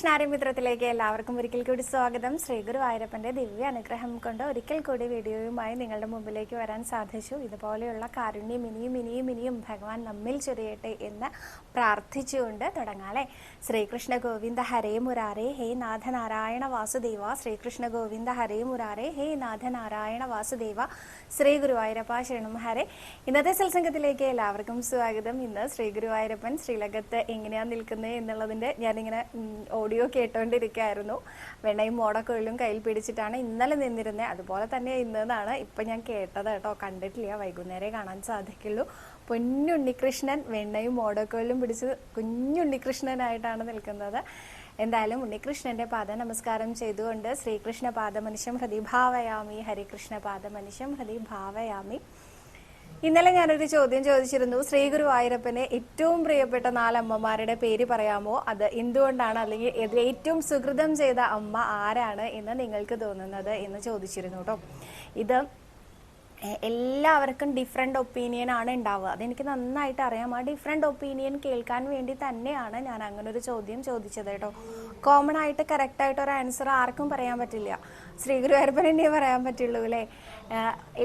നമസ്കാരം കൃഷ്ണാരി മിത്രത്തിലേക്ക് എല്ലാവർക്കും ഒരിക്കൽ കൂടി സ്വാഗതം. ശ്രീ ഗുരുവായൂരപ്പന്റെ ദിവ്യ അനുഗ്രഹം കൊണ്ട് ഒരിക്കൽ കൂടി വീഡിയോയുമായി നിങ്ങളുടെ മുമ്പിലേക്ക് വരാൻ സാധിച്ചു. ഇതുപോലെയുള്ള കാരുണ്യം ഇനിയും ഇനിയും ഇനിയും ഭഗവാൻ നമ്മിൽ ചൊരിയട്ടെ എന്ന് പ്രാർത്ഥിച്ചുകൊണ്ട് തുടങ്ങാളെ ശ്രീകൃഷ്ണ ഗോവിന്ദ ഹരേ മുരാരേ ഹേ നാഥനാരായണ വാസുദേവ. ശ്രീകൃഷ്ണ ഗോവിന്ദ ഹരേ മുരാരേ ഹേ നാഥനാരായണ വാസുദേവ. ശ്രീ ഗുരുവായൂരപ്പ ശരണം ഹരേ. ഇന്നത്തെ സത്സംഗത്തിലേക്ക് എല്ലാവർക്കും സ്വാഗതം. ഇന്ന് ശ്രീ ഗുരുവായൂരപ്പൻ ശ്രീലകത്ത് എങ്ങനെയാണ് നിൽക്കുന്നത് എന്നുള്ളതിന്റെ ഞാനിങ്ങനെ ഓഡിയോ കേട്ടോണ്ടിരിക്കുകയായിരുന്നു വെണ്ണയും മോടക്കൊഴിലും കയ്യിൽ പിടിച്ചിട്ടാണ് ഇന്നലെ നിന്നിരുന്നത് അതുപോലെ തന്നെ ഇന്നതാണ്. ഇപ്പൊ ഞാൻ കേട്ടത് കേട്ടോ. കണ്ടിട്ടില്ല. വൈകുന്നേരം കാണാൻ സാധിക്കുള്ളൂ. പൊന്നുണ്ണികൃഷ്ണൻ വെണ്ണയും മോടക്കൊഴിലും പിടിച്ച് കുഞ്ഞുണ്ണികൃഷ്ണനായിട്ടാണ് നിൽക്കുന്നത്. എന്തായാലും ഉണ്ണികൃഷ്ണന്റെ പാദ നമസ്കാരം ചെയ്തുകൊണ്ട് ശ്രീകൃഷ്ണ പാദമനുഷ്യം ഹൃദി ഭാവയാമി ഹരികൃഷ്ണ പാദമനുഷ്യം ഹൃദി ഭാവയാമി ഇന്നലെ ഞാനൊരു ചോദ്യം ചോദിച്ചിരുന്നു. ശ്രീഗുരു ആയിരപ്പന് ഏറ്റവും പ്രിയപ്പെട്ട നാലമ്മമാരുടെ പേര് പറയാമോ? അത് എന്തുകൊണ്ടാണ്? അല്ലെങ്കിൽ ഏറ്റവും സുഹൃതം ചെയ്ത അമ്മ ആരാണ് എന്ന് നിങ്ങൾക്ക് തോന്നുന്നത് എന്ന് ചോദിച്ചിരുന്നു കേട്ടോ ഇത് എല്ലാവർക്കും ഡിഫറെന്റ് ഒപ്പീനിയൻ ആണ് ഉണ്ടാവുക അതെനിക്ക് നന്നായിട്ട് അറിയാം. ആ ഡിഫറെന്റ് ഒപ്പീനിയൻ കേൾക്കാൻ വേണ്ടി തന്നെയാണ് ഞാൻ അങ്ങനെ ഒരു ചോദ്യം ചോദിച്ചത് കേട്ടോ. കോമൺ ആയിട്ട് കറക്റ്റായിട്ട് ഒരു ആൻസർ ആർക്കും പറയാൻ പറ്റില്ല. ശ്രീ ഗുരുവായൂരപ്പനെ പറയാൻ പറ്റുള്ളൂ അല്ലേ?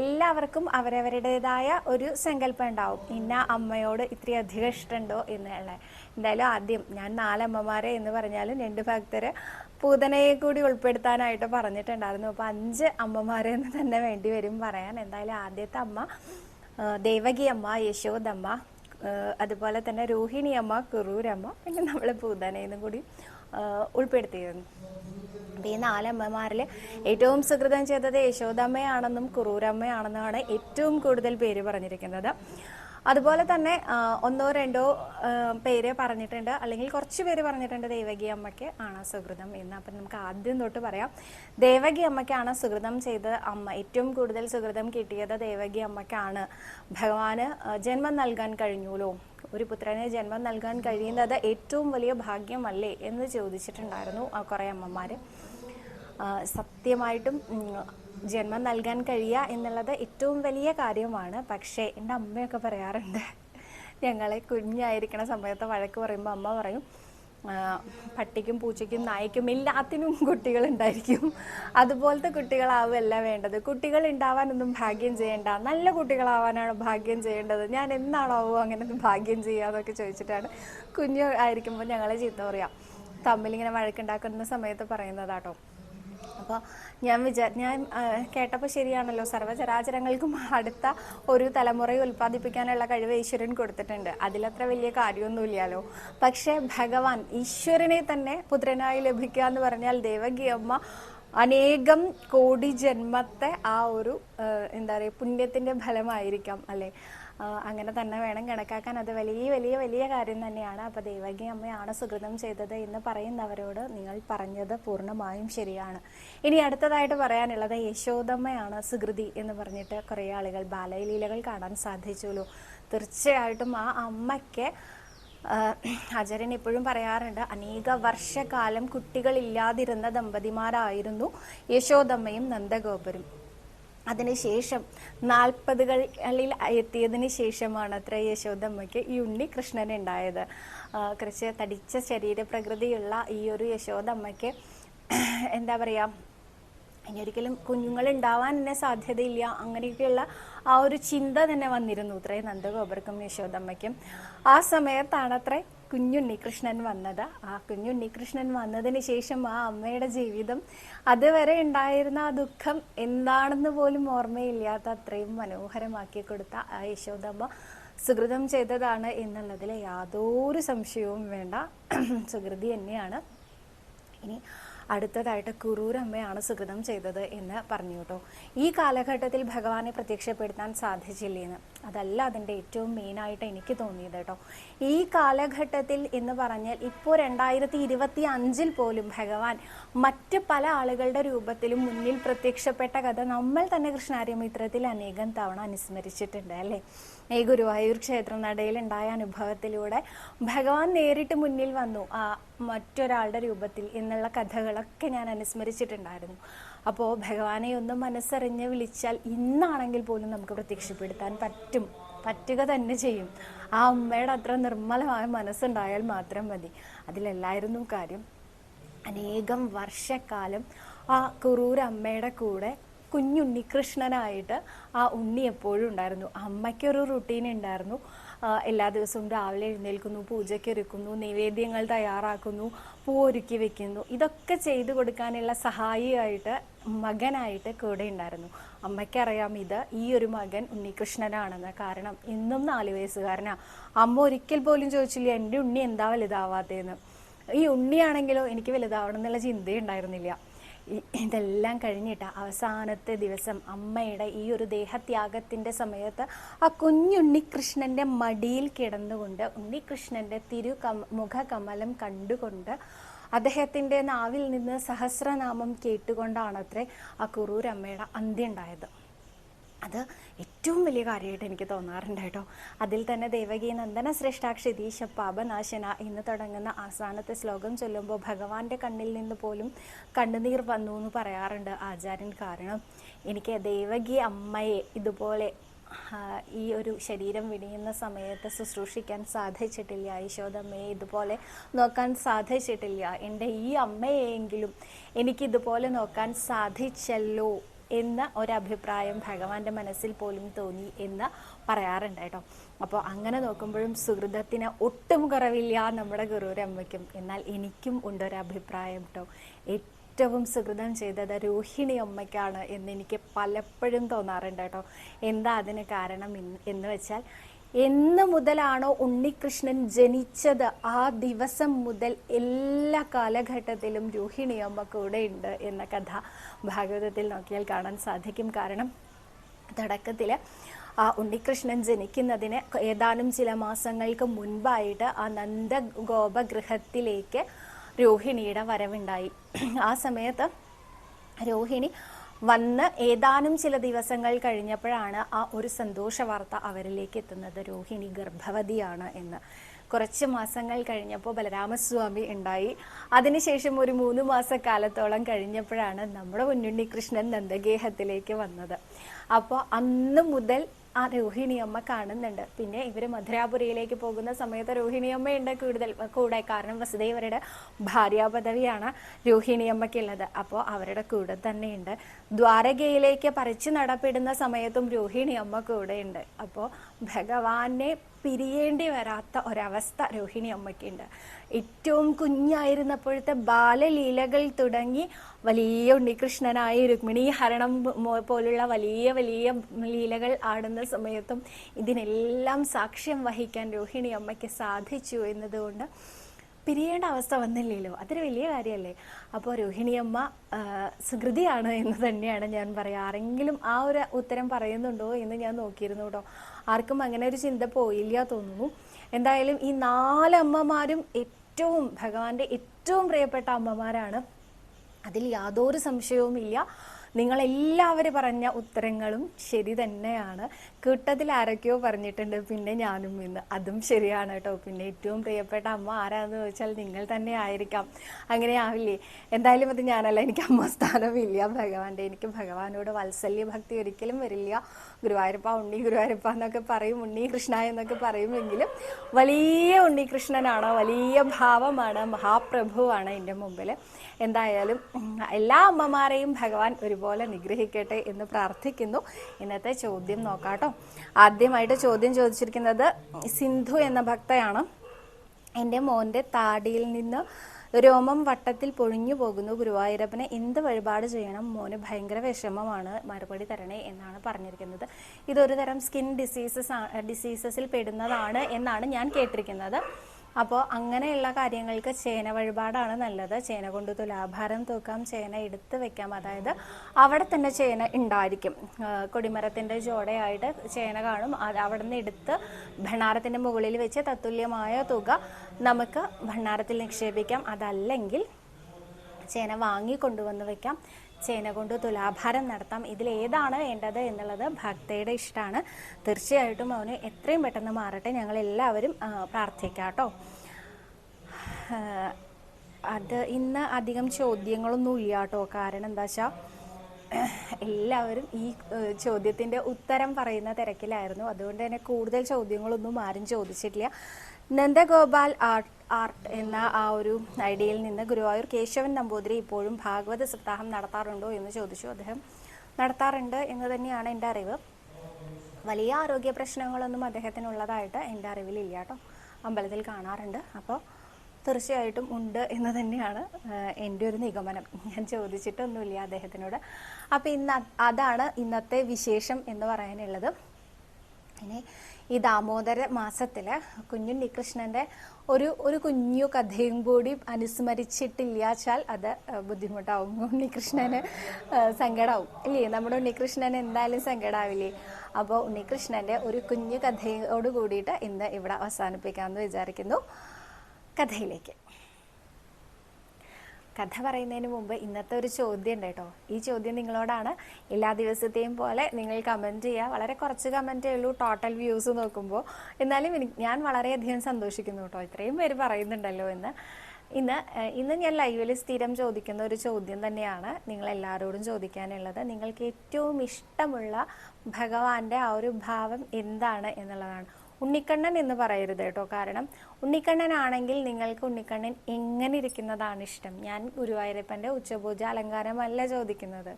എല്ലാവർക്കും അവരവരുടേതായ ഒരു സങ്കല്പം ഉണ്ടാവും ഇന്ന അമ്മയോട് ഇത്ര അധികം ഇഷ്ടമുണ്ടോ എന്നുള്ള എന്തായാലും ആദ്യം ഞാൻ നാലമ്മമാരെ എന്ന് പറഞ്ഞാലും രണ്ട് ഭക്തര് പൂതനയെ കൂടി ഉൾപ്പെടുത്താനായിട്ട് പറഞ്ഞിട്ടുണ്ടായിരുന്നു. അപ്പൊ അഞ്ച് അമ്മമാരെ എന്ന് തന്നെ വേണ്ടി വരും പറയാൻ. എന്തായാലും ആദ്യത്തെ അമ്മ ദേവകി അമ്മ യശോദമ്മ അതുപോലെ തന്നെ രോഹിണി അമ്മ കുറൂരമ്മ പിന്നെ നമ്മൾ പൂതനയെന്നും കൂടി ഉൾപ്പെടുത്തിയിരുന്നു. അപ്പൊ ഈ നാലമ്മമാരിൽ ഏറ്റവും സുഹൃതം ചെയ്തത് യശോദമ്മയാണെന്നും കുറൂരമ്മയാണെന്നുമാണ് ഏറ്റവും കൂടുതൽ പേര് പറഞ്ഞിരിക്കുന്നത്. അതുപോലെ തന്നെ ഒന്നോ രണ്ടോ പേര് പറഞ്ഞിട്ടുണ്ട്. അല്ലെങ്കിൽ കുറച്ച് പേര് പറഞ്ഞിട്ടുണ്ട് ദേവകി അമ്മയ്ക്ക് ആണ് സുഹൃതം എന്ന്. അപ്പം നമുക്ക് ആദ്യം തൊട്ട് പറയാം. ദേവകി അമ്മയ്ക്കാണ് സുഹൃതം ചെയ്ത അമ്മ ഏറ്റവും കൂടുതൽ സുഹൃതം കിട്ടിയത് ദേവകി അമ്മയ്ക്കാണ്. ഭഗവാന് ജന്മം നൽകാൻ കഴിഞ്ഞുല്ലോ ഒരു പുത്രനെ ജന്മം നൽകാൻ കഴിയുന്നത് ഏറ്റവും വലിയ ഭാഗ്യമല്ലേ എന്ന് ചോദിച്ചിട്ടുണ്ടായിരുന്നു കുറേ അമ്മമാർ സത്യമായിട്ടും ജന്മം നൽകാൻ കഴിയുക എന്നുള്ളത് ഏറ്റവും വലിയ കാര്യമാണ്. പക്ഷേ എന്റെ അമ്മയൊക്കെ പറയാറുണ്ട് ഞങ്ങളെ കുഞ്ഞായിരിക്കണ സമയത്ത് വഴക്ക് പറയുമ്പോൾ അമ്മ പറയും പട്ടിക്കും പൂച്ചയ്ക്കും നായ്ക്കും എല്ലാത്തിനും കുട്ടികൾ ഉണ്ടായിരിക്കും അതുപോലത്തെ കുട്ടികളാവുമല്ല വേണ്ടത്. കുട്ടികൾ ഉണ്ടാവാനൊന്നും ഭാഗ്യം ചെയ്യേണ്ട. നല്ല കുട്ടികളാവാനാണ് ഭാഗ്യം ചെയ്യേണ്ടത്. ഞാൻ എന്നാണാവോ അങ്ങനെ ഭാഗ്യം ചെയ്യുക എന്നൊക്കെ ചോദിച്ചിട്ടാണ് കുഞ്ഞ് ആയിരിക്കുമ്പോൾ ഞങ്ങളെ ചീത്ത പറയാം. തമ്മിലിങ്ങനെ വഴക്കുണ്ടാക്കുന്ന സമയത്ത് പറയുന്നതാട്ടോ. അപ്പോൾ ഞാൻ വിചാ ഞാൻ കേട്ടപ്പോൾ ശരിയാണല്ലോ. സർവചരാചരങ്ങൾക്കും അടുത്ത ഒരു തലമുറയെ ഉൽപ്പാദിപ്പിക്കാനുള്ള കഴിവ് ഈശ്വരൻ കൊടുത്തിട്ടുണ്ട്. അതിലത്ര വലിയ കാര്യമൊന്നുമില്ലല്ലോ. പക്ഷേ ഭഗവാൻ ഈശ്വരനെ തന്നെ പുത്രനായി ലഭിക്കുക എന്ന് പറഞ്ഞാൽ ദേവകി അമ്മ അനേകം കോടി ജന്മത്തെ ആ ഒരു എന്താ പറയുക പുണ്യത്തിന്റെ ഫലമായിരിക്കാം അല്ലെ? അങ്ങനെ തന്നെ വേണം കണക്കാക്കാൻ. അത് വലിയ വലിയ വലിയ കാര്യം തന്നെയാണ്. അപ്പൊ ദേവകി അമ്മയാണ് സുഹൃതം ചെയ്തത് എന്ന് പറയുന്നവരോട് നിങ്ങൾ പറഞ്ഞത് പൂർണമായും ശരിയാണ്. ഇനി അടുത്തതായിട്ട് പറയാനുള്ളത് യശോദമ്മയാണ് സുഹൃതി എന്ന് പറഞ്ഞിട്ട് കുറേ ആളുകൾ ബാലലീലകൾ കാണാൻ സാധിച്ചുള്ളൂ. തീർച്ചയായിട്ടും ആ അമ്മയ്ക്ക് അജരൻ എപ്പോഴും പറയാറുണ്ട് അനേക വർഷക്കാലം കുട്ടികളില്ലാതിരുന്ന ദമ്പതിമാരായിരുന്നു യശോദമ്മയും നന്ദഗോപരും. അതിനുശേഷം നാൽപ്പതുകളിൽ എത്തിയതിന് ശേഷമാണ് അത്ര യശോദമ്മയ്ക്ക് ഈ ഉണ്ണി കൃഷ്ണൻ ഉണ്ടായത്. കുറച്ച് തടിച്ച ശരീരപ്രകൃതിയുള്ള ഈ ഒരു യശോദമ്മയ്ക്ക് എന്താ പറയുക ഇനി ഒരിക്കലും കുഞ്ഞുങ്ങൾ ഉണ്ടാവാൻ തന്നെ സാധ്യതയില്ല. അങ്ങനെയൊക്കെയുള്ള ആ ഒരു ചിന്ത തന്നെ വന്നിരുന്നു. അത്രേ നന്ദഗോപർക്കും യശോദമ്മയ്ക്കും. ആ സമയത്താണ് അത്രേ കുഞ്ഞുണ്ണികൃഷ്ണൻ വന്നത്. ആ കുഞ്ഞുണ്ണികൃഷ്ണൻ വന്നതിന് ശേഷം ആ അമ്മയുടെ ജീവിതം അതുവരെ ഉണ്ടായിരുന്ന ആ ദുഃഖം എന്താണെന്ന് പോലും ഓർമ്മയില്ലാത്ത അത്രയും മനോഹരമാക്കി കൊടുത്ത ആ യശോദമ്മ സുഹൃതം ചെയ്തതാണ് എന്നുള്ളതിൽ യാതൊരു സംശയവും വേണ്ട. സുഹൃതി തന്നെയാണ്. ഇനി അടുത്തതായിട്ട് കുറൂരമ്മയാണ് സുഹൃതം ചെയ്തത് എന്ന് പറഞ്ഞു കേട്ടോ. ഈ കാലഘട്ടത്തിൽ ഭഗവാനെ പ്രത്യക്ഷപ്പെടുത്താൻ സാധിച്ചില്ലേന്ന്. അതല്ല അതിന്റെ ഏറ്റവും മെയിനായിട്ട് എനിക്ക് തോന്നിയത് കേട്ടോ. ഈ കാലഘട്ടത്തിൽ എന്ന് പറഞ്ഞാൽ ഇപ്പോൾ രണ്ടായിരത്തി ഇരുപത്തി അഞ്ചിൽ പോലും ഭഗവാൻ മറ്റ് പല ആളുകളുടെ രൂപത്തിലും മുന്നിൽ പ്രത്യക്ഷപ്പെട്ട കഥ നമ്മൾ തന്നെ കൃഷ്ണാര്യമിത്രത്തിൽ അനേകം തവണ അനുസ്മരിച്ചിട്ടുണ്ട് അല്ലേ? ഈ ഗുരുവായൂർ ക്ഷേത്രനടയിൽ ഉണ്ടായ അനുഭവത്തിലൂടെ ഭഗവാൻ നേരിട്ട് മുന്നിൽ വന്നു. ആ മറ്റൊരാളുടെ രൂപത്തിൽ എന്നുള്ള കഥകളൊക്കെ ഞാൻ അനുസ്മരിച്ചിട്ടുണ്ടായിരുന്നു. അപ്പോൾ ഭഗവാനെ ഒന്ന് മനസ്സറിഞ്ഞ് വിളിച്ചാൽ ഇന്നാണെങ്കിൽ പോലും നമുക്ക് പ്രത്യക്ഷപ്പെടുത്താൻ പറ്റും. പറ്റുക തന്നെ ചെയ്യും. ആ അമ്മയുടെ അത്ര നിർമ്മലമായ മനസ്സുണ്ടായാൽ മാത്രം മതി. അതിലല്ലായിരുന്നു കാര്യം. അനേകം വർഷക്കാലം ആ കുറൂർ അമ്മയുടെ കൂടെ കുഞ്ഞുണ്ണികൃഷ്ണനായിട്ട് ആ ഉണ്ണി എപ്പോഴും ഉണ്ടായിരുന്നു. അമ്മയ്ക്കൊരു റുട്ടീൻ ഉണ്ടായിരുന്നു. എല്ലാ ദിവസവും രാവിലെ എഴുന്നേൽക്കുന്നു പൂജയ്ക്ക് ഒരുക്കുന്നു നിവേദ്യങ്ങൾ തയ്യാറാക്കുന്നു പൂ ഒരുക്കി വെക്കുന്നു. ഇതൊക്കെ ചെയ്തു കൊടുക്കാനുള്ള സഹായിയായിട്ട് മകനായിട്ട് കൂടെ ഉണ്ടായിരുന്നു. അമ്മയ്ക്കറിയാം ഇത് ഈ ഒരു മകൻ ഉണ്ണികൃഷ്ണനാണെന്ന്. കാരണം ഇന്നും നാല് വയസ്സുകാരനാ. അമ്മ ഒരിക്കൽ പോലും ചോദിച്ചില്ല എന്റെ ഉണ്ണി എന്താ വലുതാവാത്തതെന്ന്? ഈ ഉണ്ണിയാണെങ്കിലോ എനിക്ക് വലുതാവണം എന്നുള്ള ചിന്തയുണ്ടായിരുന്നില്ല. ഇതെല്ലാം കഴിഞ്ഞിട്ട് അവസാനത്തെ ദിവസം അമ്മയുടെ ഈ ഒരു ദേഹത്യാഗത്തിന്റെ സമയത്ത് ആ കുഞ്ഞുണ്ണികൃഷ്ണന്റെ മടിയിൽ കിടന്നുകൊണ്ട് ഉണ്ണികൃഷ്ണന്റെ തിരു മുഖകമലം കണ്ടുകൊണ്ട് അദ്ദേഹത്തിന്റെ നാവിൽ നിന്ന് സഹസ്രനാമം കേട്ടുകൊണ്ടാണത്രേ ആ കുറൂരമ്മയുടെ അന്ത്യം ഉണ്ടായത്. അത് ഏറ്റവും വലിയ കാര്യമായിട്ട് എനിക്ക് തോന്നാറുണ്ട് കേട്ടോ. അതിൽ തന്നെ ദേവകി നന്ദന ശ്രേഷ്ഠാക്ഷിതീശ പാപനാശന എന്ന് തുടങ്ങുന്ന അവസാനത്തെ ശ്ലോകം ചൊല്ലുമ്പോൾ ഭഗവാന്റെ കണ്ണിൽ നിന്ന് പോലും കണ്ണുനീർ വന്നു എന്ന് പറയാറുണ്ട് ആചാര്യൻ കാരണം. എനിക്ക് ദേവകി അമ്മയെ ഇതുപോലെ ഈ ഒരു ശരീരം വിടിയുന്ന സമയത്ത് ശുശ്രൂഷിക്കാൻ സാധിച്ചിട്ടില്ല. യശോദമ്മയെ ഇതുപോലെ നോക്കാൻ സാധിച്ചിട്ടില്ല. എന്റെ ഈ അമ്മയെങ്കിലും എനിക്കിതുപോലെ നോക്കാൻ സാധിച്ചല്ലോ. എന്ന ഒരഭിപ്രായം ഭഗവാന്റെ മനസ്സിൽ പോലും തോന്നി എന്ന് പറയാറുണ്ട് കേട്ടോ. അപ്പോൾ അങ്ങനെ നോക്കുമ്പോഴും സുഹൃതത്തിന് ഒട്ടും കുറവില്ല നമ്മുടെ ഗുരുവരമ്മയ്ക്കും എന്നാൽ എനിക്കും ഉണ്ടൊരഭിപ്രായം കേട്ടോ. ഏറ്റവും സുഹൃതം ചെയ്തത് രോഹിണി അമ്മയ്ക്കാണ് എന്ന് എനിക്ക് പലപ്പോഴും തോന്നാറുണ്ട് കേട്ടോ. എന്താ അതിന് കാരണം എന്ന് എന്ന് വെച്ചാൽ എന്ന് മുതലാണോ ഉണ്ണികൃഷ്ണൻ ജനിച്ചത്? ആ ദിവസം മുതൽ എല്ലാ കാലഘട്ടത്തിലും രോഹിണി അമ്മ കൂടെ ഉണ്ട് എന്ന കഥ ഭാഗവതത്തിൽ നോക്കിയാൽ കാണാൻ സാധിക്കും. കാരണം തുടക്കത്തിൽ ആ ഉണ്ണികൃഷ്ണൻ ജനിക്കുന്നതിന് ഏതാനും ചില മാസങ്ങൾക്ക് മുൻപായിട്ട് ആ നന്ദഗോപഗൃഹത്തിലേക്ക് രോഹിണിയുടെ വരവുണ്ടായി. ആ സമയത്ത് രോഹിണി വന്ന് ഏതാനും ചില ദിവസങ്ങൾ കഴിഞ്ഞപ്പോഴാണ് ആ ഒരു സന്തോഷ വാർത്ത അവരിലേക്ക് എത്തുന്നത്. രോഹിണി ഗർഭവതിയാണ് എന്ന്. കുറച്ച് മാസങ്ങൾ കഴിഞ്ഞപ്പോൾ ബലരാമസ്വാമി ഉണ്ടായി. അതിനുശേഷം ഒരു മൂന്ന് മാസക്കാലത്തോളം കഴിഞ്ഞപ്പോഴാണ് നമ്മുടെ മുന്നുണ്ണി കൃഷ്ണൻ നന്ദഗേഹത്തിലേക്ക് വന്നത്. അപ്പോൾ അന്ന് മുതൽ ആ രോഹിണിയമ്മ കാണുന്നുണ്ട്. പിന്നെ ഇവർ മധുരാപുരിയിലേക്ക് പോകുന്ന സമയത്ത് രോഹിണിയമ്മയുണ്ട് കൂടുതൽ കൂടെ. കാരണം വസുദേവരുടെ ഭാര്യാപദവിയാണ് രോഹിണി രോഹിണിയമ്മയ്ക്കുള്ളത് അപ്പോൾ അവരുടെ കൂടെ തന്നെയുണ്ട്. ദ്വാരകയിലേക്ക് പറിച്ചു നടപ്പെടുന്ന സമയത്തും രോഹിണിയമ്മ കൂടെയുണ്ട്. അപ്പോൾ ഭഗവാനെ പിരിയേണ്ടി വരാത്ത ഒരവസ്ഥ രോഹിണി അമ്മയ്ക്കുണ്ട്. ഏറ്റവും കുഞ്ഞായിരുന്നപ്പോഴത്തെ ബാലലീലകൾ തുടങ്ങി വലിയ ഉണ്ണികൃഷ്ണനായി രുക്മിണി ഹരണം പോലുള്ള വലിയ വലിയ ലീലകൾ ആടുന്ന സമയത്തും ഇതിനെല്ലാം സാക്ഷ്യം വഹിക്കാൻ രോഹിണി അമ്മയ്ക്ക് സാധിച്ചു എന്നതുകൊണ്ട് പിരിയേണ്ട അവസ്ഥ വന്നില്ലല്ലോ. അതൊരു വലിയ കാര്യമല്ലേ അപ്പോൾ രോഹിണിയമ്മ സുഹൃതിയാണ് എന്ന് തന്നെയാണ് ഞാൻ പറയുക ആരെങ്കിലും ആ ഒരു ഉത്തരം പറയുന്നുണ്ടോ എന്ന് ഞാൻ നോക്കിയിരുന്നു കേട്ടോ. ആർക്കും അങ്ങനെ ഒരു ചിന്ത പോയില്ല തോന്നുന്നു. എന്തായാലും ഈ നാലമ്മമാരും ഏറ്റവും ഭഗവാന്റെ ഏറ്റവും പ്രിയപ്പെട്ട അമ്മമാരാണ്. അതിൽ യാതൊരു സംശയവുമില്ല. നിങ്ങളെല്ലാവരും പറഞ്ഞ ഉത്തരങ്ങളും ശരി തന്നെയാണ്. കൂട്ടത്തിൽ ആരൊക്കെയോ പറഞ്ഞിട്ടുണ്ട് പിന്നെ ഞാനും ഇന്ന്. അതും ശരിയാണ് കേട്ടോ. പിന്നെ ഏറ്റവും പ്രിയപ്പെട്ട അമ്മ ആരാന്ന് ചോദിച്ചാൽ നിങ്ങൾ തന്നെ ആയിരിക്കാം. അങ്ങനെ ആവില്ലേ? എന്തായാലും അത് ഞാനല്ല എനിക്ക് അമ്മ സ്ഥാനമില്ല. ഭഗവാന്റെ എനിക്ക് ഭഗവാനോട് വാത്സല്യ ഭക്തി ഒരിക്കലും വരില്ല. ഗുരുവായൂരപ്പ ഉണ്ണി ഗുരുവായൂരപ്പ എന്നൊക്കെ പറയും ഉണ്ണി കൃഷ്ണ എന്നൊക്കെ പറയുമെങ്കിലും വലിയ ഉണ്ണികൃഷ്ണനാണ് വലിയ ഭാവമാണ് മഹാപ്രഭുവാണ് എന്റെ മുമ്പിൽ എന്തായാലും എല്ലാ അമ്മമാരെയും ഭഗവാൻ ഒരുപോലെ നിഗ്രഹിക്കട്ടെ എന്ന് പ്രാർത്ഥിക്കുന്നു. ഇന്നത്തെ ചോദ്യം നോക്കാട്ടോ. ആദ്യമായിട്ട് ചോദ്യം ചോദിച്ചിരിക്കുന്നത് സിന്ധു എന്ന ഭക്തയാണ്. എന്റെ മോന്റെ താടിയിൽ നിന്ന് രോമം വട്ടത്തിൽ പൊഴിഞ്ഞു പോകുന്നു ഗുരുവായൂരപ്പന്. എന്ത് വഴിപാട് ചെയ്യണം? മോന് ഭയങ്കര വിഷമമാണ്. മറുപടി തരണേ എന്നാണ് പറഞ്ഞിരിക്കുന്നത്. ഇതൊരു തരം സ്കിൻ ഡിസീസസ് ഡിസീസസിൽ പെടുന്നതാണ് എന്നാണ് ഞാൻ കേട്ടിരിക്കുന്നത്. അപ്പോൾ അങ്ങനെയുള്ള കാര്യങ്ങൾക്ക് ചേന വഴിപാടാണ് നല്ലത്. ചേന കൊണ്ട് തുലാഭാരം തൂക്കാം ചേന എടുത്ത് വെക്കാം. അതായത് അവിടെ തന്നെ ചേന ഉണ്ടായിരിക്കും. കൊടിമരത്തിന്റെ ജോടയായിട്ട് ചേന കാണും. അത് അവിടെ നിന്ന് എടുത്ത് ഭണ്ണാരത്തിന്റെ മുകളിൽ വെച്ച് തത്തുല്യമായ തുക നമുക്ക് ഭണ്ണാരത്തിൽ നിക്ഷേപിക്കാം. അതല്ലെങ്കിൽ ചേന വാങ്ങി കൊണ്ടുവന്ന് വെക്കാം. ചേന കൊണ്ട് തുലാഭാരം നടത്താം. ഇതിൽ ഏതാണ് വേണ്ടത് എന്നുള്ളത് ഭക്തയുടെ ഇഷ്ടമാണ്. തീർച്ചയായിട്ടും അവന് എത്രയും പെട്ടെന്ന് മാറട്ടെ. ആ, പ്രാർത്ഥിക്കാം കേട്ടോ. അത് ഇന്ന് അധികം ചോദ്യങ്ങളൊന്നും ഇല്ല കേട്ടോ. കാരണം എന്താ വെച്ചാൽ എല്ലാവരും ഈ ചോദ്യത്തിന്റെ ഉത്തരം പറയുന്ന തിരക്കിലായിരുന്നു. അതുകൊണ്ട് തന്നെ കൂടുതൽ ചോദ്യങ്ങളൊന്നും ആരും ചോദിച്ചിട്ടില്ല. നന്ദഗോപാൽ ആർട്ട് ആർട്ട് എന്ന ആ ഒരു ഐഡിയയിൽ നിന്ന് ഗുരുവായൂർ കേശവൻ നമ്പൂതിരി ഇപ്പോഴും ഭാഗവത സപ്താഹം നടത്താറുണ്ടോ എന്ന് ചോദിച്ചു അദ്ദേഹം. നടത്താറുണ്ട് എന്ന് തന്നെയാണ് എന്റെ അറിവ്. വലിയ ആരോഗ്യ പ്രശ്നങ്ങളൊന്നും അദ്ദേഹത്തിനുള്ളതായിട്ട് എന്റെ അറിവിലില്ല കേട്ടോ. അമ്പലത്തിൽ കാണാറുണ്ട്. അപ്പോൾ തീർച്ചയായിട്ടും ഉണ്ട് എന്ന് തന്നെയാണ് എന്റെ ഒരു നിഗമനം. ഞാൻ ചോദിച്ചിട്ടൊന്നുമില്ല അദ്ദേഹത്തിനോട്. അപ്പോൾ ഇന്ന് അതാണ് ഇന്നത്തെ വിശേഷം എന്ന് പറയാനുള്ളത്. ഇനി ഈ ദാമോദര മാസത്തിൽ കുഞ്ഞുണ്ണി കൃഷ്ണന്റെ ഒരു ഒരു കുഞ്ഞു കഥയും കൂടി അനുസ്മരിച്ചിട്ടില്ലാച്ചാൽ അത് ബുദ്ധിമുട്ടാവും. ഉണ്ണികൃഷ്ണന് സങ്കടാവും. ഇല്ലേ? നമ്മുടെ ഉണ്ണികൃഷ്ണന് എന്തായാലും സങ്കടാവില്ലേ? അപ്പോൾ ഉണ്ണികൃഷ്ണന്റെ ഒരു കുഞ്ഞു കഥയോട് കൂടിയിട്ട് ഇന്ന് ഇവിടെ അവസാനിപ്പിക്കാമെന്ന് വിചാരിക്കുന്നു. കഥയിലേക്ക്. കഥ പറയുന്നതിന് മുമ്പ് ഇന്നത്തെ ഒരു ചോദ്യം ഉണ്ട് കേട്ടോ. ഈ ചോദ്യം നിങ്ങളോടാണ് എല്ലാ ദിവസത്തെയും പോലെ നിങ്ങൾ കമന്റ് ചെയ്യുക വളരെ കുറച്ച് കമന്റേ ഉള്ളൂ ടോട്ടൽ വ്യൂസ് നോക്കുമ്പോൾ എന്നാലും ഞാൻ വളരെയധികം സന്തോഷിക്കുന്നു കേട്ടോ. ഇത്രയും പേര് പറയുന്നുണ്ടല്ലോ എന്ന്. ഇന്ന് ഇന്ന് ഞാൻ ലൈവിൽ സ്ഥിരം ചോദിക്കുന്ന ഒരു ചോദ്യം തന്നെയാണ് നിങ്ങൾ എല്ലാവരോടും ചോദിക്കാനുള്ളത്. നിങ്ങൾക്ക് ഏറ്റവും ഇഷ്ടമുള്ള ഭഗവാന്റെ ആ ഒരു ഭാവം എന്താണ് എന്നുള്ളതാണ്. ഉണ്ണിക്കണ്ണൻ എന്ന് പറയരുത് കേട്ടോ. കാരണം ഉണ്ണിക്കണ്ണൻ ആണെങ്കിൽ നിങ്ങൾക്ക് ഉണ്ണിക്കണ്ണൻ എങ്ങനെ ഇരിക്കുന്നതാണ് ഇഷ്ടം? ഞാൻ ഗുരുവായൂരപ്പന്റെ ഉച്ചപൂജ അലങ്കാരമല്ല ചോദിക്കുന്നത്.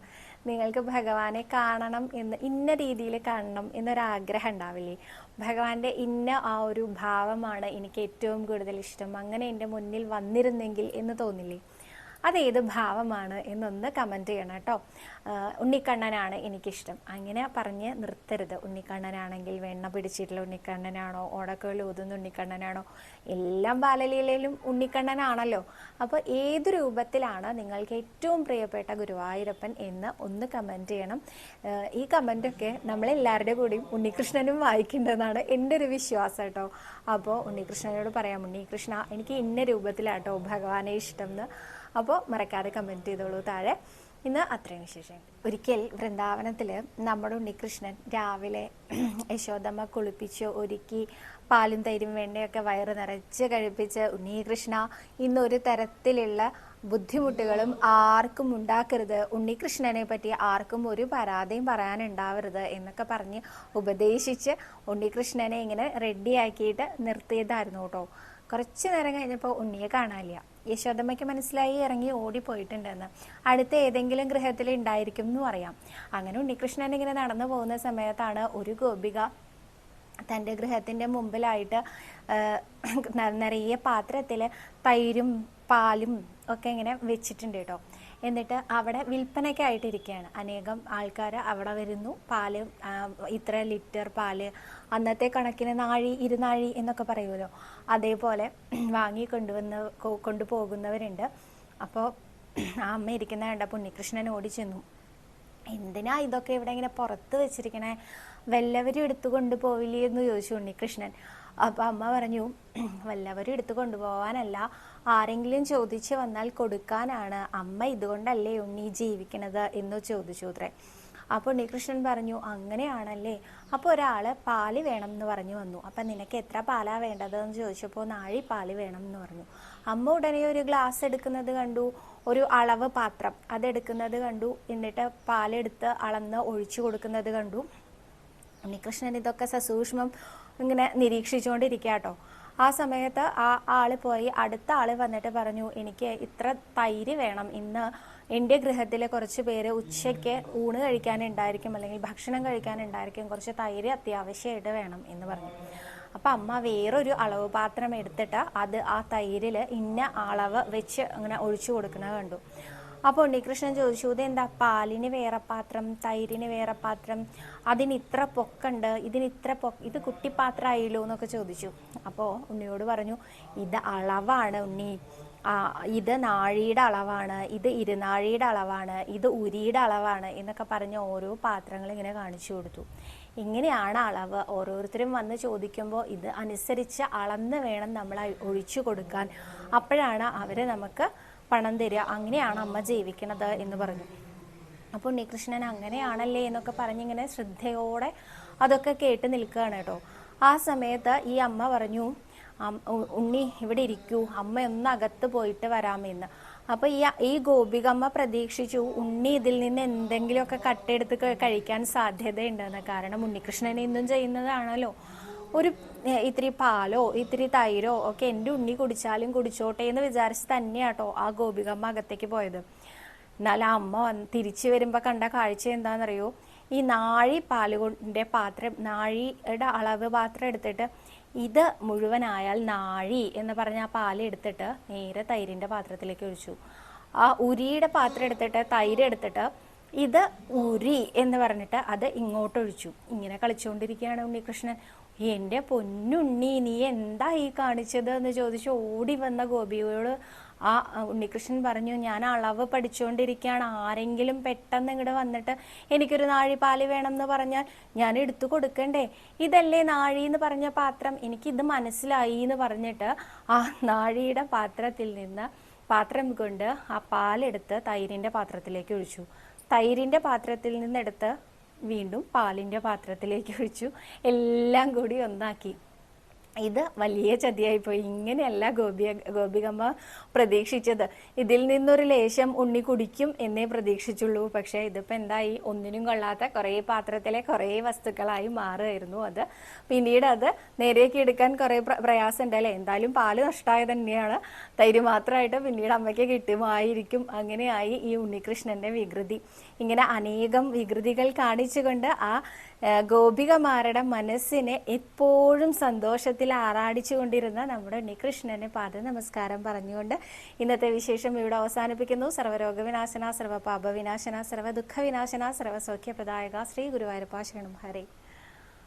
നിങ്ങൾക്ക് ഭഗവാനെ കാണണം എന്ന് ഇന്ന രീതിയിൽ കാണണം എന്നൊരാഗ്രഹം ഉണ്ടാവില്ലേ? ഭഗവാന്റെ ഇന്ന ആ ഒരു ഭാവമാണ് എനിക്ക് ഏറ്റവും കൂടുതൽ ഇഷ്ടം. അങ്ങനെ എന്റെ മുന്നിൽ വന്നിരുന്നെങ്കിൽ എന്ന് തോന്നില്ലേ? അതേത് ഭാവമാണ് എന്നൊന്ന് കമന്റ് ചെയ്യണം കേട്ടോ. ഉണ്ണിക്കണ്ണനാണ് എനിക്കിഷ്ടം. അങ്ങനെ പറഞ്ഞ് നിർത്തരുത്. ഉണ്ണിക്കണ്ണനാണെങ്കിൽ വെണ്ണ പിടിച്ചിട്ടുള്ള ഉണ്ണിക്കണ്ണനാണോ? ഓടക്കുകൾ ഊതുന്ന ഉണ്ണിക്കണ്ണനാണോ? എല്ലാം ബാലലീലയിലും ഉണ്ണിക്കണ്ണനാണല്ലോ. അപ്പോൾ ഏത് രൂപത്തിലാണ് നിങ്ങൾക്ക് ഏറ്റവും പ്രിയപ്പെട്ട ഗുരുവായൂരപ്പൻ എന്ന് ഒന്ന് കമന്റ് ചെയ്യണം. ഈ കമന്റൊക്കെ നമ്മളെല്ലാവരുടെ കൂടിയും ഉണ്ണികൃഷ്ണനും വായിക്കേണ്ടതെന്നാണ് എന്റെ ഒരു വിശ്വാസം കേട്ടോ. അപ്പോൾ ഉണ്ണികൃഷ്ണനോട് പറയാം ഉണ്ണികൃഷ്ണ എനിക്ക് ഇന്ന രൂപത്തിലാട്ടോ ഭഗവാനെ ഇഷ്ടം എന്ന് അപ്പോൾ മറക്കാതെ കമന്റ് ചെയ്തോളൂ താഴെ. ഇന്ന് അത്രയും വിശേഷം. ഒരിക്കൽ വൃന്ദാവനത്തിൽ നമ്മുടെ ഉണ്ണികൃഷ്ണൻ രാവിലെ യശോദമ്മ കുളിപ്പിച്ച് ഒരുക്കി പാലും തൈരും വെണ്ണയൊക്കെ വയറ് നിറച്ച് കഴിപ്പിച്ച് ഉണ്ണികൃഷ്ണ ഇന്നൊരു തരത്തിലുള്ള ബുദ്ധിമുട്ടുകളും ആർക്കും ഉണ്ടാക്കരുത്. ഉണ്ണികൃഷ്ണനെ പറ്റി ആർക്കും ഒരു പരാതിയും പറയാനുണ്ടാവരുത് എന്നൊക്കെ പറഞ്ഞ് ഉപദേശിച്ച് ഉണ്ണികൃഷ്ണനെ ഇങ്ങനെ റെഡിയാക്കിയിട്ട് നിർത്തിയതായിരുന്നു കേട്ടോ. കുറച്ച് നേരം കഴിഞ്ഞപ്പോൾ ഉണ്ണിയെ കാണാനില്ല. യശോദമ്മയ്ക്ക് മനസ്സിലായി ഇറങ്ങി ഓടിപ്പോയിട്ടുണ്ടെന്ന്. അടുത്ത ഏതെങ്കിലും ഗൃഹത്തിൽ ഉണ്ടായിരിക്കും എന്ന് പറയാം അങ്ങനെ ഉണ്ണികൃഷ്ണൻ ഇങ്ങനെ നടന്നു പോകുന്ന സമയത്താണ് ഒരു ഗോപിക തന്റെ ഗൃഹത്തിന്റെ മുമ്പിലായിട്ട് നിറയെ പാത്രത്തിൽ തൈരും പാലും ഒക്കെ ഇങ്ങനെ വെച്ചിട്ടുണ്ട് കേട്ടോ. എന്നിട്ട് അവിടെ വിൽപ്പനയ്ക്കായിട്ടിരിക്കുകയാണ് അനേകം ആൾക്കാർ അവിടെ വരുന്നു. പാൽ ഇത്ര ലിറ്റർ പാൽ അന്നത്തെ കണക്കിന് നാഴി ഇരുനാഴി എന്നൊക്കെ പറയുമല്ലോ. അതേപോലെ വാങ്ങി കൊണ്ടുവന്ന് കൊണ്ടുപോകുന്നവരുണ്ട്. അപ്പോൾ ആ അമ്മ ഇരിക്കുന്ന കണ്ട ഉണ്ണികൃഷ്ണൻ ഓടി ചെന്നു എന്തിനാ ഇതൊക്കെ ഇവിടെ ഇങ്ങനെ പുറത്ത് വെച്ചിരിക്കണേ? വല്ലവരും എടുത്തു കൊണ്ടുപോവില്ലേ എന്ന് ചോദിച്ചു ഉണ്ണികൃഷ്ണൻ. അപ്പം അമ്മ പറഞ്ഞു വല്ലവരും എടുത്തു കൊണ്ടുപോകാനല്ല ആരെങ്കിലും ചോദിച്ചു വന്നാൽ കൊടുക്കാനാണ്. അമ്മ ഇതുകൊണ്ടല്ലേ ഉണ്ണി ജീവിക്കണത്? എന്ന് ചോദിച്ചു അത്രേ അപ്പോൾ ഉണ്ണികൃഷ്ണൻ പറഞ്ഞു അങ്ങനെയാണല്ലേ. അപ്പോൾ ഒരാൾ പാൽ വേണം എന്ന് പറഞ്ഞു വന്നു. അപ്പം നിനക്ക് എത്ര പാലാ വേണ്ടതെന്ന് ചോദിച്ചപ്പോൾ നാഴി പാൽ വേണം എന്ന് പറഞ്ഞു. അമ്മ ഉടനെ ഒരു ഗ്ലാസ് എടുക്കുന്നത് കണ്ടു ഒരു അളവ് പാത്രം അതെടുക്കുന്നത് കണ്ടു എന്നിട്ട് പാലെടുത്ത് അളന്ന് ഒഴിച്ചു കൊടുക്കുന്നത് കണ്ടു. ഉണ്ണികൃഷ്ണൻ ഇതൊക്കെ സസൂക്ഷ്മം ഇങ്ങനെ നിരീക്ഷിച്ചുകൊണ്ടിരിക്കുക കേട്ടോ. ആ സമയത്ത് ആ ആൾ പോയി അടുത്ത ആൾ വന്നിട്ട് പറഞ്ഞു എനിക്ക് ഇത്ര തൈര് വേണം ഇന്ന് എന്റെ ഗൃഹത്തിലെ കുറച്ച് പേര് ഉച്ചയ്ക്ക് ഊണ് കഴിക്കാനുണ്ടായിരിക്കും അല്ലെങ്കിൽ ഭക്ഷണം കഴിക്കാനുണ്ടായിരിക്കും. കുറച്ച് തൈര് അത്യാവശ്യമായിട്ട് വേണം എന്ന് പറഞ്ഞു. അപ്പം അമ്മ വേറൊരു അളവ് പാത്രം എടുത്തിട്ട് അത് ആ തൈരിൽ ഇന്ന അളവ് വെച്ച് അങ്ങനെ ഒഴിച്ചു കൊടുക്കുന്നത് കണ്ടു. അപ്പോൾ ഉണ്ണികൃഷ്ണൻ ചോദിച്ചു ഇതെന്താ? പാലിന് വേറെ പാത്രം തൈരിന് വേറെ പാത്രം? അതിന് ഇത്ര പൊക്കുണ്ട് ഇതിന് ഇത്ര പൊ ഇത് കുട്ടിപ്പാത്രമായില്ലോ എന്നൊക്കെ ചോദിച്ചു. അപ്പോൾ ഉണ്ണിയോട് പറഞ്ഞു ഇത് അളവാണ് ഉണ്ണി. ഇത് നാഴിയുടെ അളവാണ് ഇത് ഇരുനാഴിയുടെ അളവാണ് ഇത് ഉരിയുടെ അളവാണ് എന്നൊക്കെ പറഞ്ഞ് ഓരോ പാത്രങ്ങൾ ഇങ്ങനെ കാണിച്ചു കൊടുത്തു. ഇങ്ങനെയാണ് അളവ്. ഓരോരുത്തരും വന്ന് ചോദിക്കുമ്പോൾ ഇത് അനുസരിച്ച് അളന്ന് വേണം നമ്മൾ ഒഴിച്ചു കൊടുക്കാൻ. അപ്പോഴാണ് അവർ നമുക്ക് പണം തരിക. അങ്ങനെയാണ് അമ്മ ജീവിക്കണത് എന്ന് പറഞ്ഞു. അപ്പോൾ ഉണ്ണികൃഷ്ണൻ അങ്ങനെയാണല്ലേ എന്നൊക്കെ പറഞ്ഞിങ്ങനെ ശ്രദ്ധയോടെ അതൊക്കെ കേട്ട് നിൽക്കുകയാണ് കേട്ടോ. ആ സമയത്ത് ഈ അമ്മ പറഞ്ഞു "അം- ഉ- ഉണ്ണി ഇവിടെ ഇരിക്കൂ അമ്മ ഒന്ന് അകത്ത് പോയിട്ട് വരാമെന്ന്. അപ്പൊ ഈ ഈ ഗോപികമ്മ പ്രതീക്ഷിച്ചു ഉണ്ണി ഇതിൽ നിന്ന് എന്തെങ്കിലുമൊക്കെ കട്ടെടുത്ത് കഴിക്കാൻ സാധ്യതയുണ്ടെന്ന്. കാരണം ഉണ്ണികൃഷ്ണൻ ഇന്നും ചെയ്യുന്നതാണല്ലോ. ഒരു ഇത്തിരി പാലോ ഇത്തിരി തൈരോ ഒക്കെ എന്റെ ഉണ്ണി കുടിച്ചാലും കുടിച്ചോട്ടെ എന്ന് വിചാരിച്ച് തന്നെയാട്ടോ ആ ഗോപികമ്മ അകത്തേക്ക് പോയത്. എന്നാൽ ആ അമ്മ തിരിച്ചു വരുമ്പോൾ കണ്ട കാഴ്ച എന്താണെന്നറിയോ ഈ നാഴി പാലുകൊണ്ടിന്റെ പാത്രം നാഴിയുടെ അളവ് പാത്രം എടുത്തിട്ട് ഇത് മുഴുവനായാൽ നാഴി എന്ന് പറഞ്ഞ ആ പാൽ എടുത്തിട്ട് നേരെ തൈരിന്റെ പാത്രത്തിലേക്ക് ഒഴിച്ചു. ആ ഉരിയുടെ പാത്രം എടുത്തിട്ട് തൈര് എടുത്തിട്ട് ഇത് ഉരി എന്ന് പറഞ്ഞിട്ട് അത് ഇങ്ങോട്ട് ഒഴിച്ചു. ഇങ്ങനെ കളിച്ചുകൊണ്ടിരിക്കുകയാണ് ഉണ്ണികൃഷ്ണൻ. എന്റെ പൊന്നുണ്ണി നീ എന്താ ഈ കാണിച്ചത്? എന്ന് ചോദിച്ച് ഓടി വന്ന ഗോപിയോട് ആ ഉണ്ണികൃഷ്ണൻ പറഞ്ഞു ഞാൻ അളവ് പഠിച്ചുകൊണ്ടിരിക്കുകയാണ് ആരെങ്കിലും പെട്ടെന്ന് ഇങ്ങോട്ട് വന്നിട്ട് എനിക്കൊരു നാഴിപ്പാൽ വേണം എന്ന് പറഞ്ഞാൽ ഞാൻ എടുത്തു കൊടുക്കണ്ടേ? ഇതല്ലേ നാഴി എന്ന് പറഞ്ഞ പാത്രം? എനിക്കിത് മനസ്സിലായി എന്ന് പറഞ്ഞിട്ട് ആ നാഴിയുടെ പാത്രത്തിൽ നിന്ന് പാത്രം കൊണ്ട് ആ പാലെടുത്ത് തൈരിന്റെ പാത്രത്തിലേക്ക് ഒഴിച്ചു. തൈരിന്റെ പാത്രത്തിൽ നിന്നെടുത്ത് വീണ്ടും പാലിന്റെ പാത്രത്തിലേക്ക് ഒഴിച്ചു. എല്ലാം കൂടി ഒന്നാക്കി. ഇത് വലിയ ചതിയായിപ്പോയി. ഇങ്ങനെയല്ല ഗോപി ഗോപികമ്മ പ്രതീക്ഷിച്ചത്. ഇതിൽ നിന്നൊരു ലേശം ഉണ്ണി കുടിക്കും എന്നേ പ്രതീക്ഷിച്ചുള്ളൂ. പക്ഷേ ഇതിപ്പോൾ എന്തായി? ഒന്നിനും കൊള്ളാത്ത കുറേ പാത്രത്തിലെ കുറേ വസ്തുക്കളായി മാറുമായിരുന്നു അത്. പിന്നീട് അത് നേരേക്ക് എടുക്കാൻ കുറേ പ്രയാസം അല്ലേ? എന്തായാലും പാൽ നഷ്ടമായ തന്നെയാണ്. തൈര് മാത്രമായിട്ട് പിന്നീട് അമ്മയ്ക്ക് കിട്ടുമായിരിക്കും. അങ്ങനെയായി ഈ ഉണ്ണികൃഷ്ണന്റെ വികൃതി. ഇങ്ങനെ അനേകം വികൃതികൾ കാണിച്ചുകൊണ്ട് ആ, ഗോപികമാരുടെ മനസ്സിനെ എപ്പോഴും സന്തോഷത്തിൽ ആറാടിച്ചുകൊണ്ടിരുന്ന നമ്മുടെ ഉണ്ണികൃഷ്ണന് പാദ നമസ്കാരം പറഞ്ഞുകൊണ്ട് ഇന്നത്തെ വിശേഷം ഇവിടെ അവസാനിപ്പിക്കുന്നു. സർവരോഗവിനാശന സർവ പാപവിനാശന സർവ ദുഃഖവിനാശന സർവ സൗഖ്യപ്രദായക ശ്രീ ഗുരുവായൂരപ്പ ഹരി ഹരേ